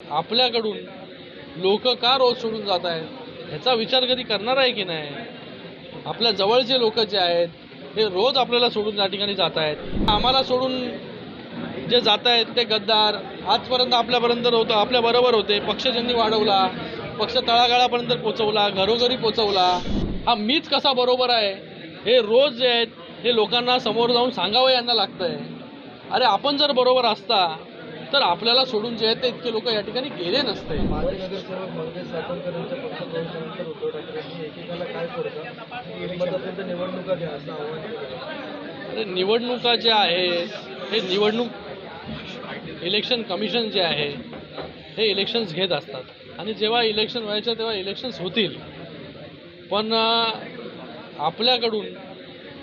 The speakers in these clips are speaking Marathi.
आपल्याकडून लोक का रोज सोडून जात आहेत? ह्याचा विचार कधी करणार आहे की नाही? आपल्या जवळचे लोक जे आहेत हे रोज आपल्याला सोडून त्या ठिकाणी जात आहेत. आम्हाला सोडून जे जात आहेत ते गद्दार आजपर्यंत आपल्यापर्यंत होतं आपल्या बरोबर होते. पक्ष ज्यांनी वाढवला पक्ष तळागाळापर्यंत पोचवला घरोघरी पोचवला. हा मीच कसा बरोबर आहे? हे रोज जे आहेत हे लोकांना समोर जाऊन सांगावं यांना लागतंय. अरे आपण जर बरोबर असता तर आपल्याला सोडून जे आहेत ते इतके लोक या ठिकाणी गेले नसते. निवडणुका ज्या आहेत हे निवडणूक इलेक्शन कमिशन जे आहे हे इलेक्शन्स घेत असतात. आणि जेव्हा इलेक्शन व्हायचं तेव्हा इलेक्शन्स होतील. पण आपल्याकडून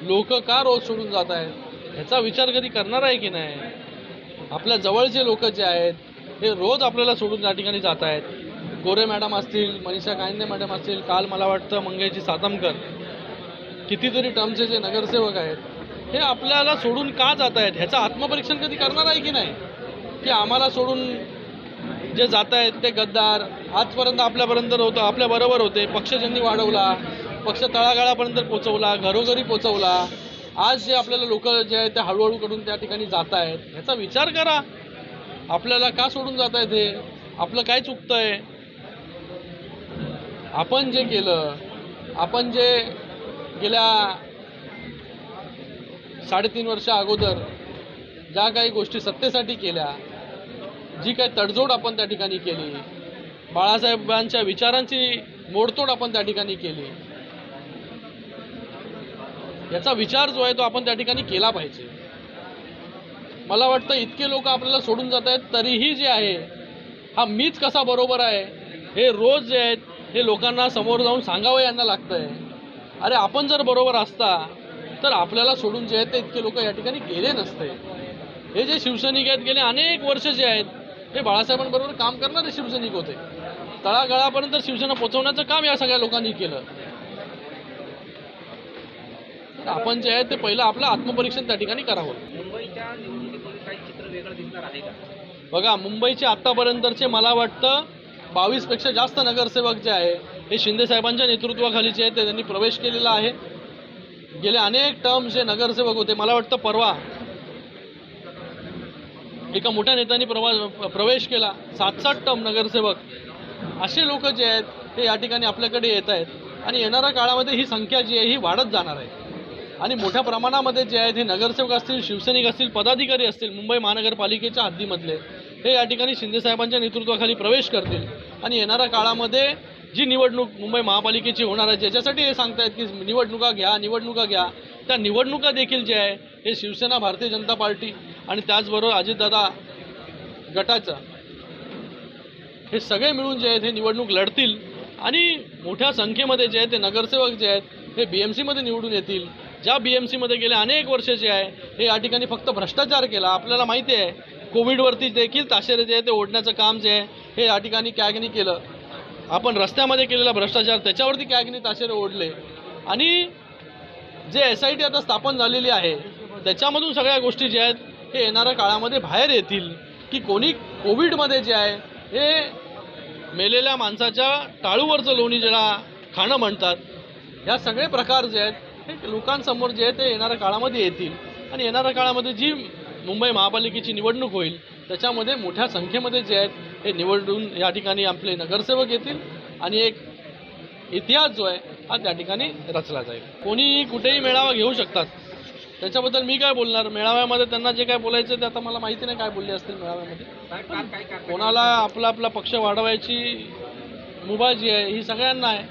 लोक का रोज सोडून जात आहेत? ह्याचा विचार कधी करणार आहे की नाही? आपल्या जवळचे लोक जे आहेत हे रोज आपल्याला सोडून त्या ठिकाणी जात आहेत. गोरे मॅडम असतील मनीषा कायंदे मॅडम असतील काल मला वाटतं मंगेशजी सातमकर कितीतरी टर्मचे जे नगरसेवक आहेत हे आपल्याला सोडून का जात आहेत? ह्याचं आत्मपरीक्षण कधी करणार आहे की नाही? की आम्हाला सोडून जे जात आहेत ते गद्दार आजपर्यंत आपल्यापर्यंत होतं आपल्याबरोबर होते. पक्ष ज्यांनी वाढवला पक्ष तळागाळापर्यंत पोचवला घरोघरी पोचवला आज जे आपल्याला लोक जे आहेत ते हळूहळू कडून त्या ठिकाणी जात आहेत ह्याचा विचार करा. आपल्याला का सोडून जात आहेत हे? आपलं काय चुकतंय? आपण जे केलं आपण जे गेल्या साडेतीन वर्षा अगोदर ज्या काही गोष्टी सत्तेसाठी केल्या जी काही तडजोड आपण त्या ठिकाणी केली बाळासाहेबांच्या विचारांची मोडतोड आपण त्या ठिकाणी केली याचा विचार जो आहे तो आपण त्या ठिकाणी केला पाहिजे. मला वाटतं इतके लोक आपल्याला सोडून जात आहेत तरीही जे आहे हा मीच कसा बरोबर आहे हे रोज जे आहेत हे लोकांना समोर जाऊन सांगावं यांना लागतंय. अरे आपण जर बरोबर असता तर आपल्याला सोडून जे आहेत ते इतके लोक या ठिकाणी गेले नसते. हे जे शिवसैनिक आहेत गेले अनेक वर्ष जे आहेत हे बाळासाहेबांबरोबर काम करणारे शिवसैनिक होते. तळागाळापर्यंत शिवसेना पोचवण्याचं काम या सगळ्या लोकांनी केलं. आपण जे आहे ते पहिलं आपलं आत्मपरीक्षण त्या ठिकाणी करावं. मुंबईच्या निवडणुकीमध्ये काही चित्र वेगळं दिसणार आहे का? बघा मुंबईचे आत्तापर्यंतचे मला वाटतं बावीसपेक्षा जास्त नगरसेवक जे आहे हे शिंदे साहेबांच्या नेतृत्वाखाली जे आहे ते त्यांनी प्रवेश केलेला आहे. गेले अनेक टर्म जे नगरसेवक होते मला वाटतं परवा एका मोठ्या नेत्यांनी प्रवा प्रवेश केला. सात सात टर्म नगरसेवक. असे लोक जे आहेत हे या ठिकाणी आपल्याकडे येत आहेत. आणि येणाऱ्या काळामध्ये ही संख्या जी आहे ही वाढत जाणार आहे. आणि मोठ्या प्रमाणामध्ये जे आहेत हे नगरसेवक असतील शिवसैनिक असतील पदाधिकारी असतील मुंबई महानगरपालिकेच्या हद्दीमधले हे या ठिकाणी शिंदेसाहेबांच्या नेतृत्वाखाली प्रवेश करतील. आणि येणाऱ्या काळामध्ये जी निवडणूक मुंबई महापालिकेची होणार आहे ज्याच्यासाठी हे सांगतायत की निवडणुका घ्या निवडणुका घ्या त्या निवडणुका देखील जे आहे हे शिवसेना भारतीय जनता पार्टी आणि त्याचबरोबर अजितदादा गटाचं हे सगळे मिळून जे आहेत हे निवडणूक लढतील. आणि मोठ्या संख्येमध्ये जे आहेत ते नगरसेवक जे आहेत हे बी एम सीमध्ये निवडून येतील. ज्या बी एम सीमध्ये गेले अनेक वर्षाचे आहे हे या ठिकाणी फक्त भ्रष्टाचार केला. आपल्याला माहिती आहे कोविडवरती देखील ताशेरे जे आहे ते ओढण्याचं काम जे आहे हे या ठिकाणी कॅगनी केलं. आपण रस्त्यामध्ये केलेला भ्रष्टाचार त्याच्यावरती कॅगनी ताशेरे ओढले. आणि जे एस आय टी आता स्थापन झालेली आहे त्याच्यामधून सगळ्या गोष्टी ज्या आहेत हे येणाऱ्या काळामध्ये बाहेर येतील. की कोणी कोविडमध्ये जे आहे हे मेलेल्या माणसाच्या टाळूवरचं लोणी ज्याला खाणं म्हणतात ह्या सगळे प्रकार जे आहेत हे लोकांसमोर जे आहे ते येणाऱ्या काळामध्ये येतील. आणि येणाऱ्या काळामध्ये जी मुंबई महापालिकेची निवडणूक होईल त्याच्यामध्ये मोठ्या संख्येमध्ये जे आहेत हे निवडून या ठिकाणी आपले नगरसेवक येतील आणि एक इतिहास जो आहे हा त्या ठिकाणी रचला जाईल. कोणी कुठेही मेळावा घेऊ शकतात. त्याच्याबद्दल मी काय बोलणार? मेळाव्यामध्ये त्यांना जे काय बोलायचं ते आता मला माहिती नाही काय बोलले असतील मेळाव्यामध्ये. कोणाला आपला आपला पक्ष वाढवायची मुभा जी आहे ही सगळ्यांना आहे.